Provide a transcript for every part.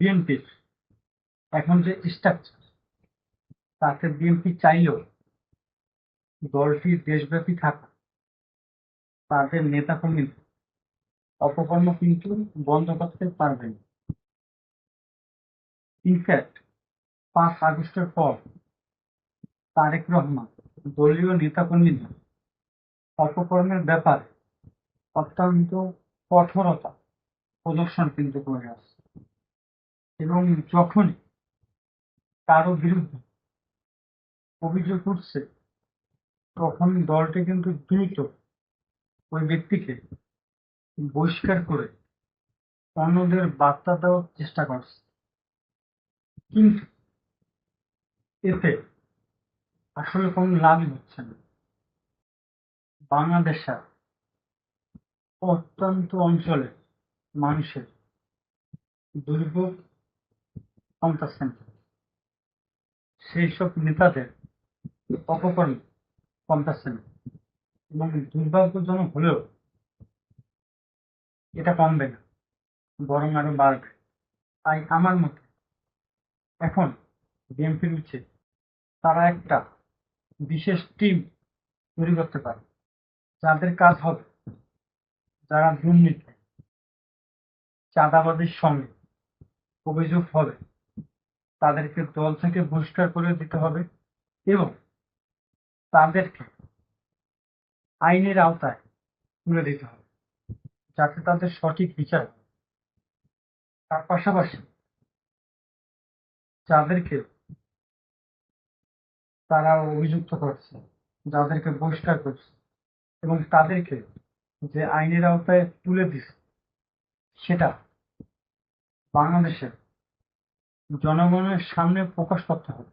বিএনপির এখন যে স্ট্রাকচার তাতে বিএনপি চাইলেও দলটি দেশব্যাপী থাকা, তাদের নেতাকর্মী অপকর্ম কিন্তু বন্ধ করতে পারবে না। ইনফ্যাক্ট পাঁচ আগস্টের পর তারেক রহমান দলীয় নেতাকর্মীদের অপকর্মের ব্যাপারে অত্যন্ত কঠোরতা প্রদর্শন কিন্তু করে আসছে। এবং যখনই কারও বিরুদ্ধে অভিযোগ উঠছে, তখন দলটি কিন্তু দ্রুত ওই ব্যক্তিকে বহিষ্কার করে অন্যদের বার্তা দেওয়ার চেষ্টা করছে। কিন্তু এতে আসলে কোনো লাভই হচ্ছে না। বাংলাদেশের অত্যন্ত অঞ্চলে মানুষের দুর্ভোগ কমতেছে না সেই সব নেতাদের অপকর্ম কমতেছে না এবং দুর্ভাগ্যজনক হলেও এটা কমবে না, বরং আরও বাড়বে। তাই আমার মতে এখন বিএনপির উচিত তারা একটা বিশেষ টিম তৈরি করতে পারে, যাদের কাজ হবে যারা দুর্নীতি চাঁদাবাদের সঙ্গে অভিযোগ হবে। তাদেরকে দল থেকে বহিষ্কার করে দিতে হবে এবং তাদেরকে আইনের আওতায় তুলে দিতে হবে যাতে তাদের সঠিক বিচার তার পাশাপাশি যাদেরকে তারা অভিযুক্ত করছে, যাদেরকে বহিষ্কার করছে এবং তাদেরকে যে আইনের আওতায় তুলে দিছে, সেটা বাংলাদেশের জনগণের সামনে প্রকাশ করতে হবে।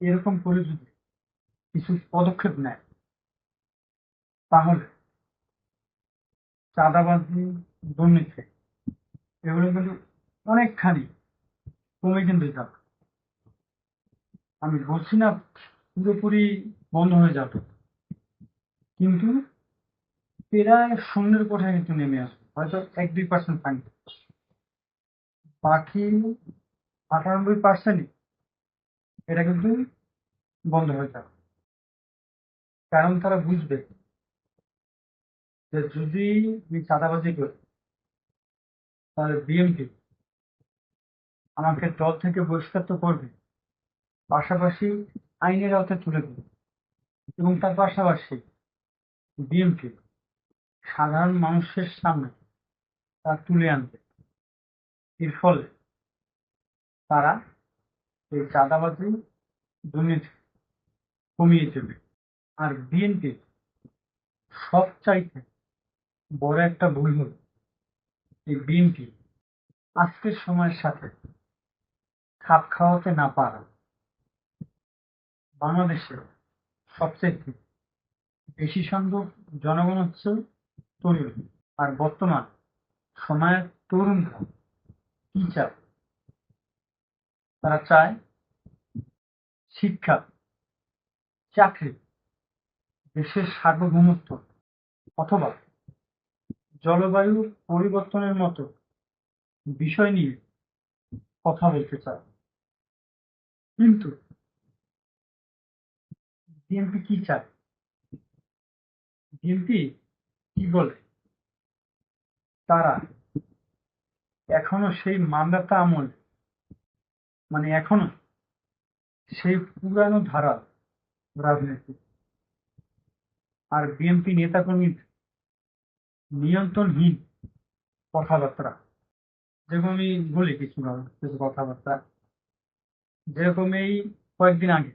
এরকম করে যদি কিছু পদক্ষেপ নেয়, তাহলে চাঁদাবাজি, দুর্নীতি, এগুলো কিন্তু অনেকখানি কমে কিন্তু যাবে। আমি বলছি না পুরোপুরি বন্ধ হয়ে যাবে, কিন্তু প্রায় শূন্যের কোঠায় কিন্তু নেমে আসবে। হয়তো এক দুই পার্সেন্ট থাকবে বাকি আটানব্বই পার্সেন্টই এটা কিন্তু বন্ধ হয়ে যাবে। কারণ তারা বুঝবে যে যদি আমি চাঁদাবাজি করি, তাহলে বিএমপি আমাকে দল থেকে বহিষ্কার তো করবে, পাশাপাশি আইনের আওতায় তুলে দেবে এবং তার পাশাপাশি বিএনপি সাধারণ মানুষের সামনে তা তুলে আনবে। এর ফলে তারা এই চাঁদাবাজি দুর্নীতি কমিয়ে দেবে। আর বিএনপির সবচাইতে বড় একটা ভুল হল এই বিএনপি আজকের সময়ের সাথে খাপ খাওয়াতে না পারা বাংলাদেশে সবচেয়ে বেশি সংখ্যক জনগণ হচ্ছে তরুণ। আর বর্তমান সময়ের তরুণরা চায় তারা চায় শিক্ষা, চাকরি, দেশের সার্বভৌমত্ব অথবা জলবায়ু পরিবর্তনের মতো বিষয় নিয়ে কথা বলতে চায়। কিন্তু বিএনপি কি চায়? বিএনপি কি বলে? তারা এখনও সেই মান্দাতা আমল মানে এখনও সেই পুরানো ধারা রাজনীতি আর বিএনপি নেতাকর্মীর নিয়ন্ত্রণহীন কথাবার্তা, যেরকম আমি বলি কিছু কিছু কথাবার্তা, যেরকম এই কয়েকদিন আগে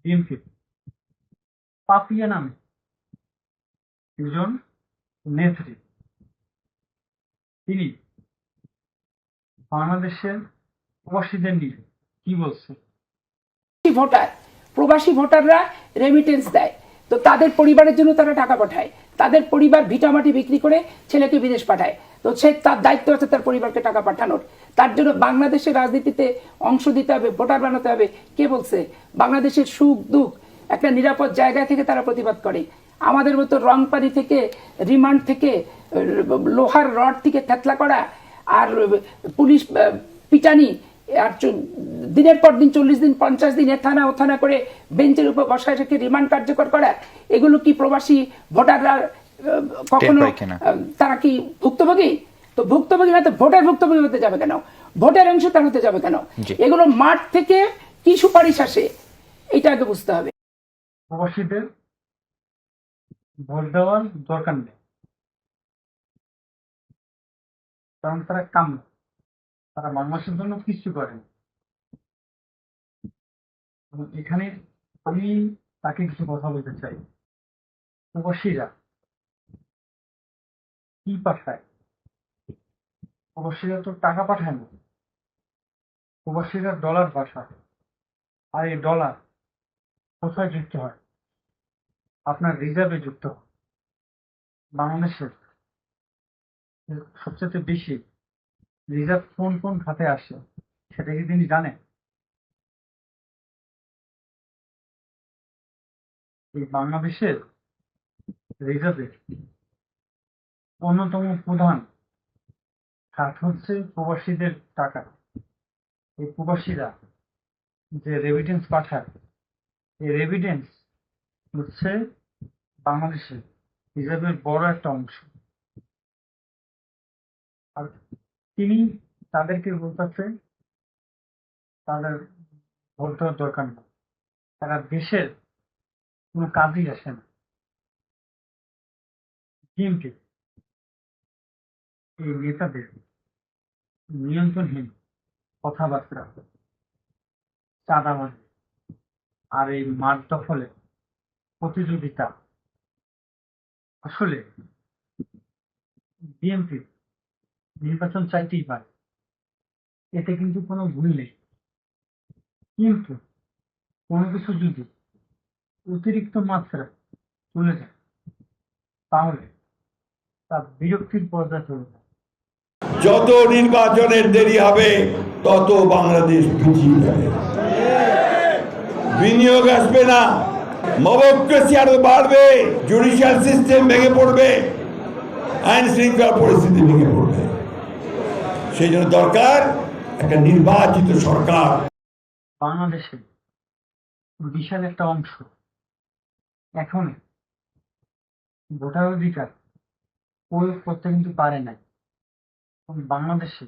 বিএনপি পাপিয়া নামে একজন নেত্রী তিনি বাংলাদেশের প্রবাসীদের নিয়ে কি বলছে? ভোটার, প্রবাসী ভোটাররা রেমিটেন্স দেয়। তো তাদের পরিবারের জন্য তারা টাকা পাঠায়। তাদের পরিবার ভিটামাটি বিক্রি করে ছেলেকে বিদেশ পাঠায়। তো সে তার দায়িত্ব আছে তার পরিবারকে টাকা পাঠানোর। তার জন্য বাংলাদেশের রাজনীতিতে অংশ দিতে হবে, ভোটার বানাতে হবে। কে বলছে? বাংলাদেশের সুখ দুঃখ একটা নিরাপদ জায়গা থেকে তারা প্রতিবাদ করে। আমাদের মতো রং পানি থেকে রিমান্ড থেকে লোহার রড থেকে থেতলা করা আর পুলিশ পিটানি আর দিনের পর দিন চল্লিশ দিন পঞ্চাশ দিন এ থানা ও থানা করে বেঞ্চের উপর বসায় রেখে রিমান্ড কার্যকর করা এগুলো কি প্রবাসী ভোটাররা কখনো তারা কি ভুক্তভোগী? তো ভুক্তভোগী না তো ভোটার ভুক্তভোগী হতে যাবে কেন? ভোটার অংশ তার হতে যাবে কেন? এগুলো মাঠ থেকে কি সুপারিশ আসে? এটা আগে বুঝতে হবে। প্রবাসীদের ভোট দেওয়ার দরকার নেই। কারণ তারা কাম। তারা বাংলাদেশের জন্য কিছু করেন এখানে আমি তাকে কিছু কথা বলতে চাই। প্রবাসীরা কি পাঠায়? প্রবাসীরা তো টাকা পাঠায় না। প্রবাসীরা ডলার পাঠায়। আর এই ডলার কোথায় যুক্ত হয়? আপনার রিজার্ভে যুক্ত। বাংলাদেশের সবচেয়ে বেশি রিজার্ভ কোন কোন খাতে আসে, সেটা কি তিনি জানেন? বাংলাদেশের রিজার্ভের অন্যতম প্রধান খাত হচ্ছে প্রবাসীদের টাকা। এই প্রবাসীরা যে রেভিডেন্স পাঠায়, এই রেভিডেন্স হচ্ছে বাংলাদেশের রিজার্ভের বড় একটা অংশ। আর তিনি তাদেরকে বলতেছে তাদের ভোট দেওয়ার দরকার নেই। তারা দেশের কোনো কাজই আসে না। বিএনপি এই নেতাদের নিয়ন্ত্রণহীন কথাবার্তা, চাঁদাবাজি, আর এই মাঠ দখলে প্রতিযোগিতা। আসলে, বিএনপি নির্বাচন চাইতেই পারে। এতে কিন্তু কোনো ভুল নেই। কিন্তু কোনো কিছু যদি অতিরিক্ত মাত্রা চলে যায়, তাহলে তা বিরক্তির পর্যায়ে চলে যায়। যত নির্বাচনের দেরি হবে, তত বাংলাদেশ পিছিয়ে যাবে বিনিয়োগ আসবে না মবক্রেসি আরও বাড়বে জুডিশিয়াল সিস্টেম ভেঙে পড়বে, আইন শৃঙ্খলা পরিস্থিতি ভেঙে পড়বে। সেই জন্য দরকার একটা নির্বাচিত সরকার। বাংলাদেশে বিশাল একটা অংশ এখন ভোটার অধিকার প্রয়োগ করতে কিন্তু পারে নাই। বাংলাদেশে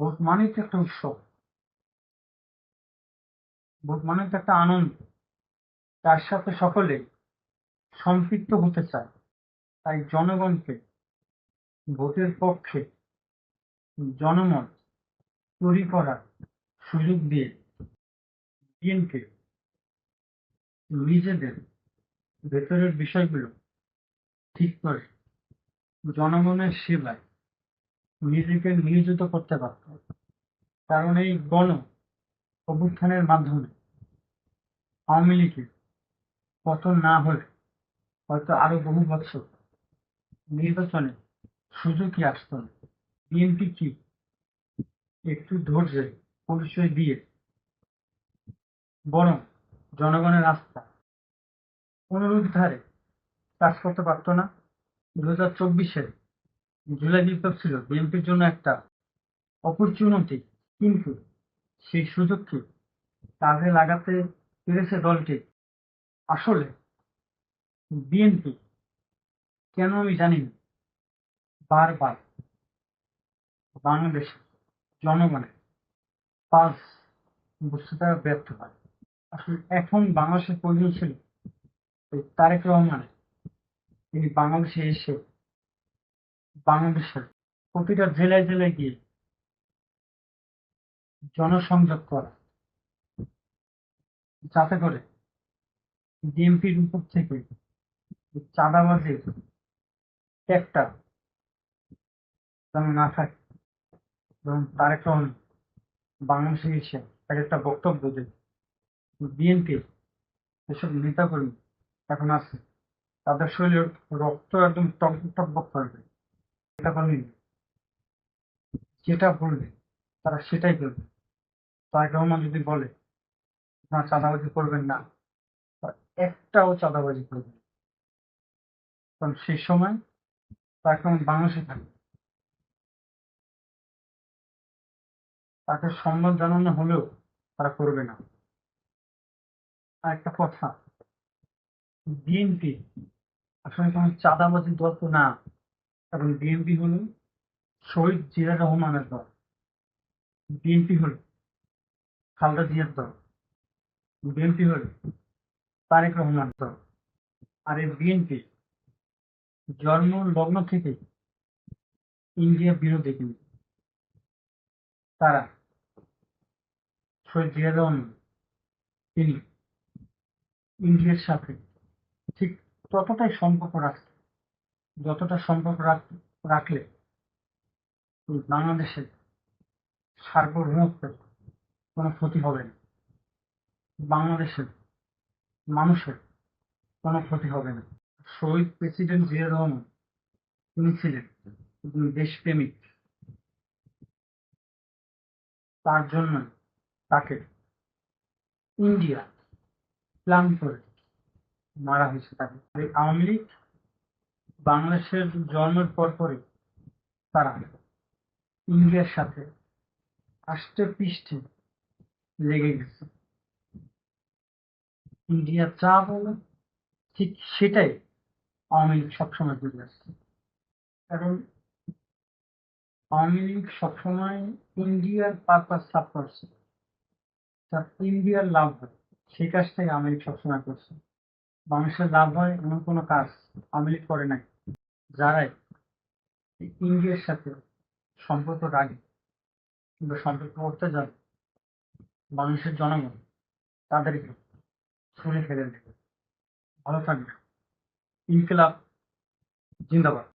ভোট মানেই তো একটা উৎসব, ভোট মানে তো একটা আনন্দ। তার সাথে সকলে সম্পৃক্ত হতে চায়। তাই জনগণকে, ভোটের পক্ষে জনমত তৈরি করার সুযোগ দিয়ে বিএনপি নিজেদের ভেতরের বিষয়গুলো ঠিক করে জনগণের সেবায় নিজেকে নিয়োজিত করতে পারত কারণ এই গণ অভ্যুত্থানের মাধ্যমে আওয়ামী লীগের পতন না হলে হয়তো আরও বহু বছর নির্বাচনে সুযোগই আসতো না। বিএনপি কি একটু ধৈর্যের পরিচয় দিয়ে বরং জনগণের আস্থা পুনরুদ্ধারে কাজ করতে পারতো না। দু হাজার চব্বিশের জুলাই বিপ্লব ছিল বিএনপির জন্য একটা অপরচুনিটি, কিন্তু সেই সুযোগকে কাজে লাগাতে পেরেছে দলটি। আসলে বিএনপি কেন আমি জানি বারবার বাংলাদেশে জনগণের পালস বুঝতে তারা ব্যর্থ হয়। আসলে এখন বাংলাদেশের প্রয়োজন ছিল তারেক রহমানের তিনি বাংলাদেশে এসে বাংলাদেশের প্রতিটা জেলায় জেলায় গিয়ে জনসংযোগ করা, যাতে করে বিএনপির উপর থেকে চাঁদাবাজির একটা যেন না থাকে এবং তারেক রহমান বাংলাদেশে এসে এক একটা বক্তব্য দেয় বিএনপির যেসব নেতাকর্মী এখন আছে, তাদের শরীরে রক্ত একদম টক টকবক করবে নেতাকর্মী যেটা বলবে, তারা সেটাই করবে তারেক রহমান যদি বলে, না, চাঁদাবাজি করবেন না। তারা একটাও চাঁদাবাজি করবে। কারণ সেই সময় তারেক রহমান বাংলাদেশে থাকে তাকে সম্মান জানানো হলেও তারা করবে না। আর একটা কথা, বিএনপি আসলে কোনো চাঁদাবাজি দল তো না, কারণ বিএনপি হলো শহীদ জিয়া রহমানের দল। বিএনপি হলো খালদা জিয়ার দল। বিএনপি হলো তারেক রহমান আর এই বিএনপি জন্ম, লগ্ন থেকে ইন্ডিয়া বিরোধী কিন্তু তারা শহীদ জিয়া তিনি ইন্ডিয়ার সাথে ঠিক ততটাই সম্পর্ক রাখত, যতটা সম্পর্ক রাখ- রাখলে বাংলাদেশের সার্বভৌমত্বের কোনো ক্ষতি হবে না। বাংলাদেশের মানুষের কোনো ক্ষতি হবে না। শহীদ প্রেসিডেন্ট জিয়া রহমান, তিনি ছিলেন দেশপ্রেমিক। তার জন্য তাকে ইন্ডিয়া প্ল্যান করে মারা হয়েছে তাকে। এই আওয়ামী লীগ বাংলাদেশের জন্মের পর পরই তারা ইন্ডিয়ার সাথে আষ্টে পৃষ্ঠে লেগে গেছে। ইন্ডিয়া চা বলে ঠিক সেটাই আওয়ামী লীগ সবসময় করে আসছে। কারণ আওয়ামী লীগ সবসময় ইন্ডিয়ার পারপাস সাফ করছে। তার ইন্ডিয়ার লাভ হয়। সেই কাজটাই আওয়ামী লীগ সবসময় করছে। মানুষের লাভ হয় এমন কোনো কাজ আওয়ামী লীগ করে নাই। যারাই ইন্ডিয়ার সাথে সম্পর্ক রাখে কিংবা সম্পর্ক করতে যাবে মানুষের জনগণ তাদেরকে ছুঁড়ে ফেলেন। ভালো থাকবেন। ইনকিলাব জিন্দাবাদ।